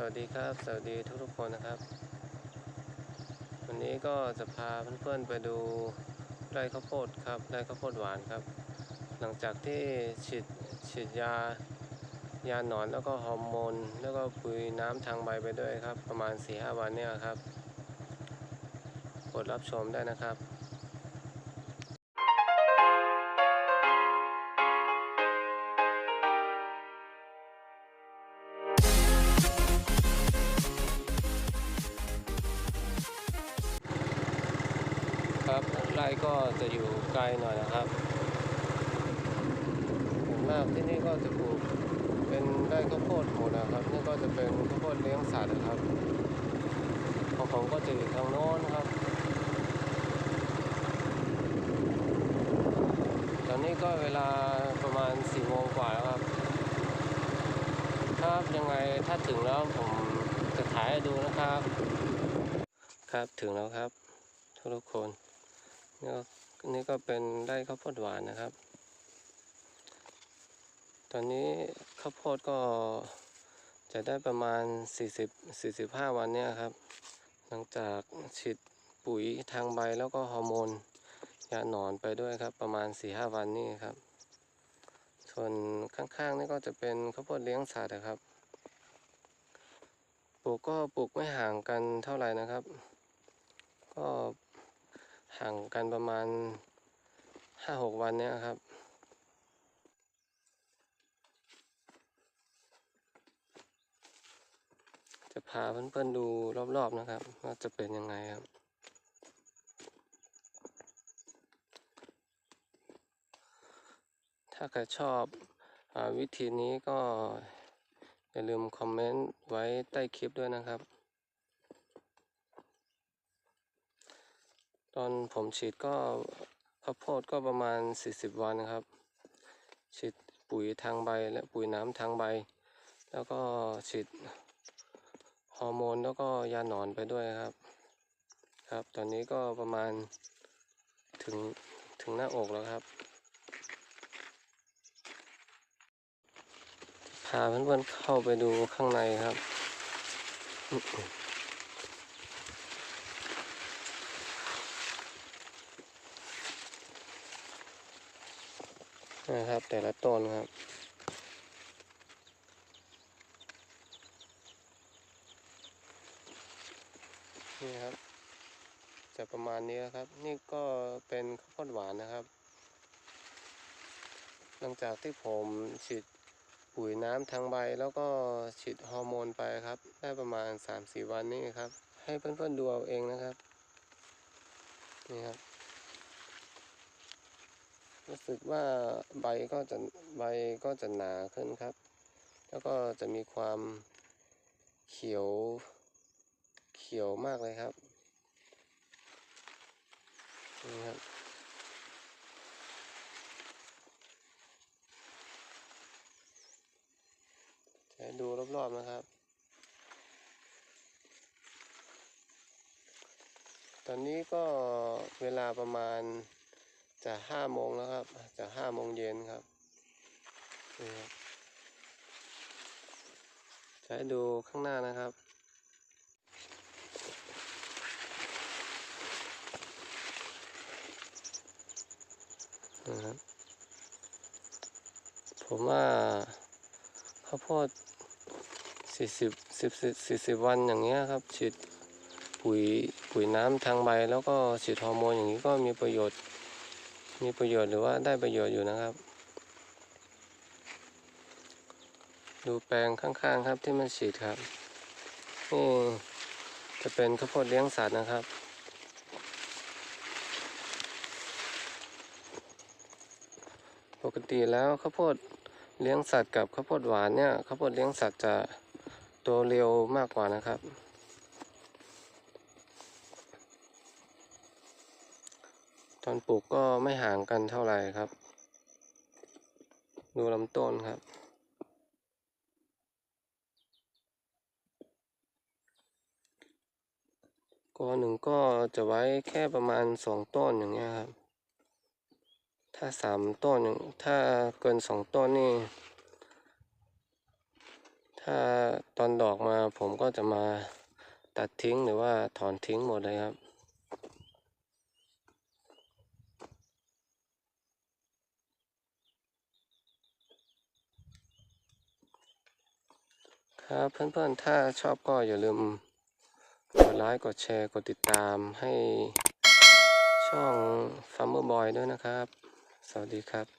สวัสดีครับ สวัสดีทุกทุกคนนะครับ วันนี้ก็จะพาเพื่อนๆไปดูไร่ข้าวโพดครับไร่ข้าวโพดหวานครับ หลังจากที่ฉีดฉีดยายาหนอนแล้วก็ฮอร์โมนแล้วก็ปุ๋ยน้ำทางใบไปด้วยครับ ประมาณ4-5วันเนี่ยครับกดรับชมได้นะครับ ไร่ก็จะอยู่ไกลหน่อยนะครับส่วนมากที่นี่ก็จะปลูกเป็นไร่ข้าวโพดหมดนะครับ นี่ก็จะเป็นข้าวโพดเลี้ยงสัตว์นะครับของผมก็จะอยู่ทางโน้นนะครับ ตอนนี้ก็เวลาประมาณ4โมงกว่าแล้วครับ ครับยังไงถ้าถึงแล้วผมจะถ่ายให้ดูนะครับ ครับถึงแล้วครับทุกทุกคน นี่ก็นี่ก็เป็นไร่ข้าวโพดหวานนะครับ ตอนนี้ข้าวโพดก็จะได้ประมาณ 40 45 วันเนี่ยครับ หลังจากฉีดปุ๋ยทางใบแล้วก็ฮอร์โมนยาหนอนไปด้วยครับ ประมาณ 4-5 วันนี่ครับ ส่วนข้างๆนี่ก็จะเป็นข้าวโพดเลี้ยงสัตว์นะครับ ปลูกก็ปลูกไม่ห่างกันเท่าไหร่นะครับ ก็ ห่างกันประมาณห้าหกวันเนี้ยครับ จะพาเพื่อนๆดูรอบๆนะครับ ว่าจะเป็นยังไงครับถ้าใครชอบอวิธีนี้ก็อย่าลืมคอมเมนต์ไว้ใต้คลิปด้วยนะครับ ตอนผมฉีดก็ข้าวโพดก็ประมาณ 40 วันนะครับ ฉีดปุ๋ยทางใบและปุ๋ยน้ำทางใบ แล้วก็ฉีดฮอร์โมนแล้วก็ยาหนอนไปด้วยครับ ครับ ตอนนี้ก็ประมาณถึงถึงหน้าอกแล้วครับ พาเพื่อนๆเข้าไปดูข้างในครับ นะครับ แต่ละต้นครับ นี่ครับ จะประมาณนี้นะครับ นี่ก็เป็นข้าวโพดหวานนะครับ หลังจากที่ผมฉีดปุ๋ยน้ำทางใบแล้วก็ฉีดฮอร์โมนไปครับ ได้ประมาณ 3-4 วันนี้ครับ ให้เพื่อนๆดูเอาเองนะครับ นี่ครับ รู้สึกว่าใบก็จะใบก็จะหนาขึ้นครับ แล้วก็จะมีความเขียวเขียวมากเลยครับนี่ครับจะดูรอบๆนะครับ ตอนนี้ก็เวลาประมาณ จะห้าโมงแล้วครับ จะห้าโมงเย็นครับนี่ครับจะให้ดูข้างหน้านะครับนะครับผมว่าข้าวโพดสี่สิบสิบสี่สิบวันอย่างเงี้ยครับ ฉีดปุ๋ยปุ๋ยน้ำทางใบแล้วก็ฉีดฮอร์โมนอย่างนี้ก็มีประโยชน์ มีประโยชน์หรือว่าได้ประโยชน์อยู่นะครับ ดูแปลงข้างๆครับที่มันฉีดครับนี่จะเป็นข้าวโพดเลี้ยงสัตว์นะครับ ปกติแล้วข้าวโพดเลี้ยงสัตว์กับข้าวโพดหวานเนี่ยข้าวโพดเลี้ยงสัตว์จะโตเร็วมากกว่านะครับ อนปลูกก็ไม่ห่างกันเท่าไหร่ครับ ดูลำต้นครับ กอหนึ่งก็จะไว้แค่ประมาณสองต้นอย่างเงี้ยครับ ถ้าสามต้นอย่างถ้าเกินสองต้นนี่ ถ้าถ้าตอนดอกมาผมก็จะมาตัดทิ้งหรือว่าถอนทิ้งหมดเลยครับ ครับเพื่อนๆ ถ้าชอบก็อย่าลืมกดไลค์ กดแชร์ กดติดตามให้ช่อง Farmer Boy ด้วยนะครับ สวัสดีครับ